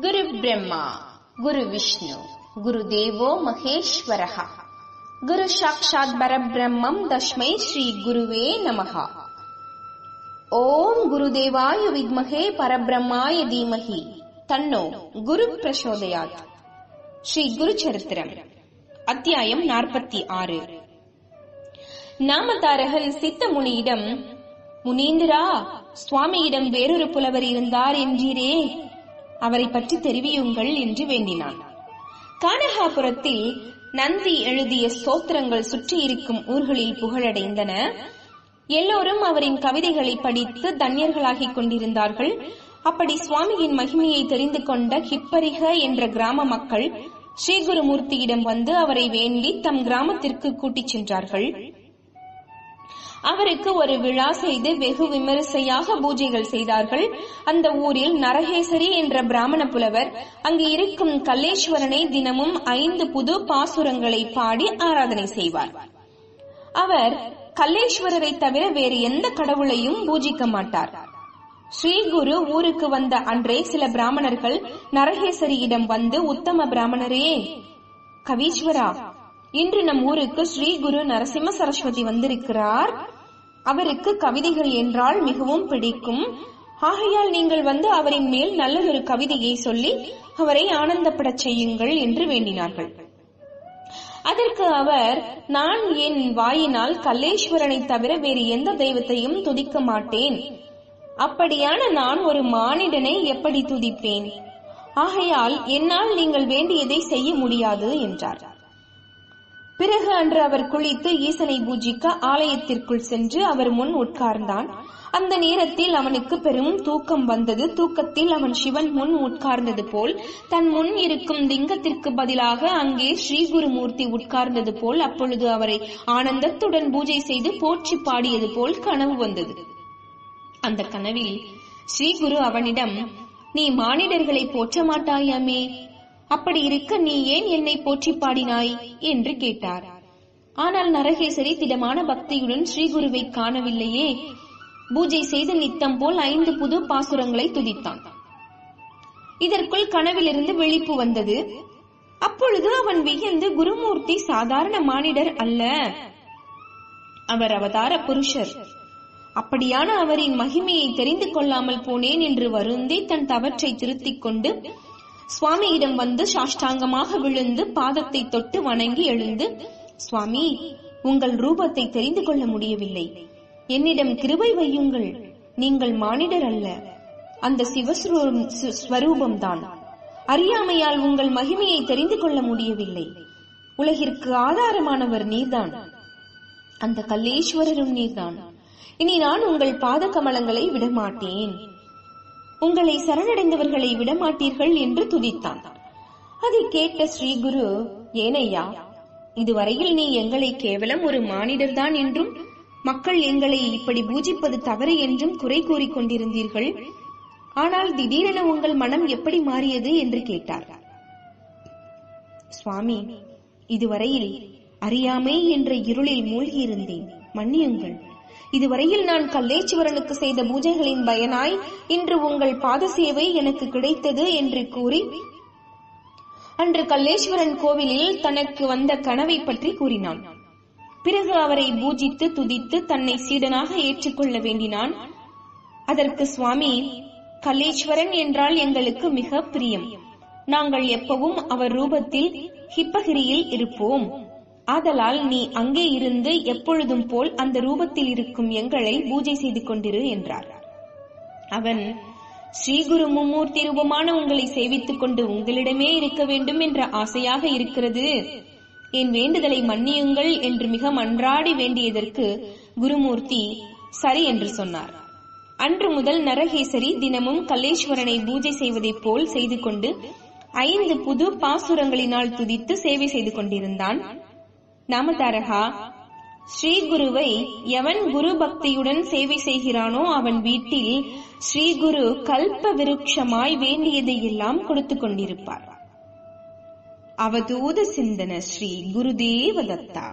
குரு பிரம்மா குரு விஷ்ணு குரு தேவோ மகேஸ்வரஹ. குரு சாட்சாத் பரபிரம்மம் தஸ்மை ஸ்ரீ குருவே நமஹ. ஓம் குருதேவாய வித்மகே பரபிரம்மாய தீமஹி தன்னோ குரு பிரசோதயாத். ஸ்ரீ குரு சரித்திரம் அத்தியாயம் நாற்பத்தி ஆறு. நாமதாரகர் சித்த முனியிடம் முனீந்திரா சுவாமியிடம் வேறொரு புலவர் இருந்தார் என்றீரே. அவரை பற்றி தெரிவியுங்கள் என்று வேண்டினான். கானகாபுரத்தில் நந்தி எழுதிய ஸ்தோத்திரங்கள் சுற்றி இருக்கும் ஊர்களில் புகழடைந்தன. எல்லோரும் அவரின் கவிதைகளை படித்து தன்யர்களாகிக் கொண்டிருந்தார்கள். அப்படி சுவாமியின் மகிமையை தெரிந்து கொண்ட ஹிப்பரிக என்ற கிராம மக்கள் ஸ்ரீகுருமூர்த்தியிடம் வந்து அவரை வேண்டி தம் கிராமத்திற்கு கூட்டிச் சென்றார்கள். அவருக்கு ஒரு விழா செய்து வெகு விமரிசையாக பூஜைகள் செய்தார்கள். அந்த ஊரில் நரகேசரி என்ற பிராமண புலவர் அங்கு இருக்கும் கல்லேஸ்வரனை தினமும் ஐந்து புது பாசுரங்களை பாடி ஆராதனை செய்வார். அவர் கல்லேஸ்வரரை தவிர வேறு எந்த கடவுளையும் பூஜிக்க மாட்டார். ஸ்ரீகுரு ஊருக்கு வந்த அன்றே சில பிராமணர்கள் நரகேசரியிடம் வந்து உத்தம பிராமணரே கவீஸ்வரா இன்று நம் ஊருக்கு ஸ்ரீ குரு நரசிம்ம சரஸ்வதி வந்திருக்கிறார். அவருக்கு கவிதைகள் என்றால் மிகவும் பிடிக்கும். ஆகையால் நீங்கள் வந்து அவரின் மேல் நல்லதொரு கவிதையை சொல்லி அவரை ஆனந்தப்படச் செய்யுங்கள் என்று வேண்டினார்கள். அதற்கு அவர் நான் என் வாயினால் கல்லேஸ்வரனை தவிர வேறு எந்த தெய்வத்தையும் துதிக்க மாட்டேன். அப்படியான நான் ஒரு மானிடனை எப்படி துதிப்பேன்? ஆகையால் என்னால் நீங்கள் வேண்டியதை செய்ய முடியாது என்றார். பிறகு அன்று அவர் குளித்து ஈசனை பூஜிக்க ஆலயத்திற்குள் சென்று அவர் முன் உட்கார்ந்தான். அந்த நேரத்தில் அவனுக்கு பெரும் தூக்கம் வந்தது. தூக்கத்தில் அவன் சிவன் முன் உட்கார்ந்தது போல் தன் முன் இருக்கும் லிங்கத்திற்கு பதிலாக அங்கே ஸ்ரீகுருமூர்த்தி உட்கார்ந்தது போல் அப்பொழுது அவரை ஆனந்தத்துடன் பூஜை செய்து போற்றி பாடியது போல் கனவு வந்தது. அந்த கனவில் ஸ்ரீகுரு அவனிடம் நீ மானிடர்களை போற்ற மாட்டாயாமே அப்படி இருக்க நீ ஏன் என்னை போற்றி பாடினாய்? என்று கேட்டார். ஆனால் நரகேசரி திடமான பக்தியுடன் ஸ்ரீகுருவை காணவில்லையே. பூஜை செய்து நித்தம் போல் ஐந்து புது பாசுரங்களை துதித்தான். இதற்குள் கனவிலிருந்து விழிப்பு வந்தது. அப்பொழுது அவன் வியந்து குருமூர்த்தி சாதாரண மானிடர் அல்ல. அவர் அவதார புருஷர். அப்படியான அவரின் மகிமையை தெரிந்து கொள்ளாமல் போனேன் என்று வருந்தி தன் தவற்றை திருத்திக் கொண்டு சுவாமியிடம் வந்து சாஷ்டாங்கமாக விழுந்து பாதத்தை தொட்டு வணங்கி எழுந்து சுவாமி உங்கள் ரூபத்தை தெரிந்து கொள்ள முடியவில்லை. என்னிடம் கிருபை வையுங்கள். நீங்கள் மானிடர் அல்ல. அந்த சிவஸ்வரூபம்தான். அறியாமையால் உங்கள் மகிமையை தெரிந்து கொள்ள முடியவில்லை. உலகிற்கு ஆதாரமானவர் நீர்தான். அந்த கல்லேஸ்வரரும் நீர்தான். இனி நான் உங்கள் பாத கமலங்களை விடமாட்டேன். உங்களை சரணடைந்தவர்களை விடமாட்டீர்கள் என்று துதித்தான். அதை கேட்ட ஸ்ரீகுரு ஏனையா இதுவரையில் நீ எங்களை கேவலம் ஒரு மானிடர்தான் என்றும் மக்கள் எங்களை இப்படி பூஜிப்பது தவறு என்றும் குறை கூறிக் கொண்டிருந்தீர்கள். ஆனால் திடீரென உங்கள் மனம் எப்படி மாறியது? என்று கேட்டார். சுவாமி இதுவரையில் அறியாமை என்ற இருளில் மூழ்கியிருந்தேன். மன்னியுங்கள். இதுவரையில் நான் கல்லேச்சுவரனுக்கு செய்த பூஜைகளின் பயனாய் இன்று உங்கள் பாத சேவை எனக்கு கிடைத்தது என்று கூறி அன்று கல்லேஸ்வரன் கோவிலில் தனக்கு வந்த கனவை பற்றி கூறினான். பிறகு அவரை பூஜித்து துதித்து தன்னை சீடனாக ஏற்றுக்கொள்ள வேண்டினான். அதற்கு சுவாமி கல்லேஸ்வரன் என்றால் எங்களுக்கு மிக பிரியம். நாங்கள் எப்பவும் அவர் ரூபத்தில் ஹிப்பகிரியில் இருப்போம். ஆதலால் நீ அங்கே இருந்து எப்பொழுதும் போல் அந்த ரூபத்தில் இருக்கும் எங்களை பூஜை செய்து கொண்டிரு என்றார். அவன் ஸ்ரீகுரு மும்மூர்த்தி ரூபமான உங்களை சேவித்துக் கொண்டு உங்களிடமே இருக்க வேண்டும் என்ற ஆசையாக இருக்கிறது. என் வேண்டுதலை மன்னியுங்கள் என்று மிக மன்றாடி வேண்டியதற்கு குருமூர்த்தி சரி என்று சொன்னார். அன்று முதல் நரகேசரி தினமும் கல்லேஸ்வரனை பூஜை செய்வதைப் போல் செய்து கொண்டு ஐந்து புது பாசுரங்களினால் துதித்து சேவை செய்து கொண்டிருந்தான். நாமதாரகா ஸ்ரீ குருவை எவன் குரு பக்தியுடன் சேவை செய்கிறானோ அவன் வீட்டில் ஸ்ரீ குரு கல்ப விருட்சமாய் வேண்டியதை எல்லாம் கொடுத்து கொண்டிருப்பார். அவதூத சிந்தன ஸ்ரீ குருதேவ தத்தா.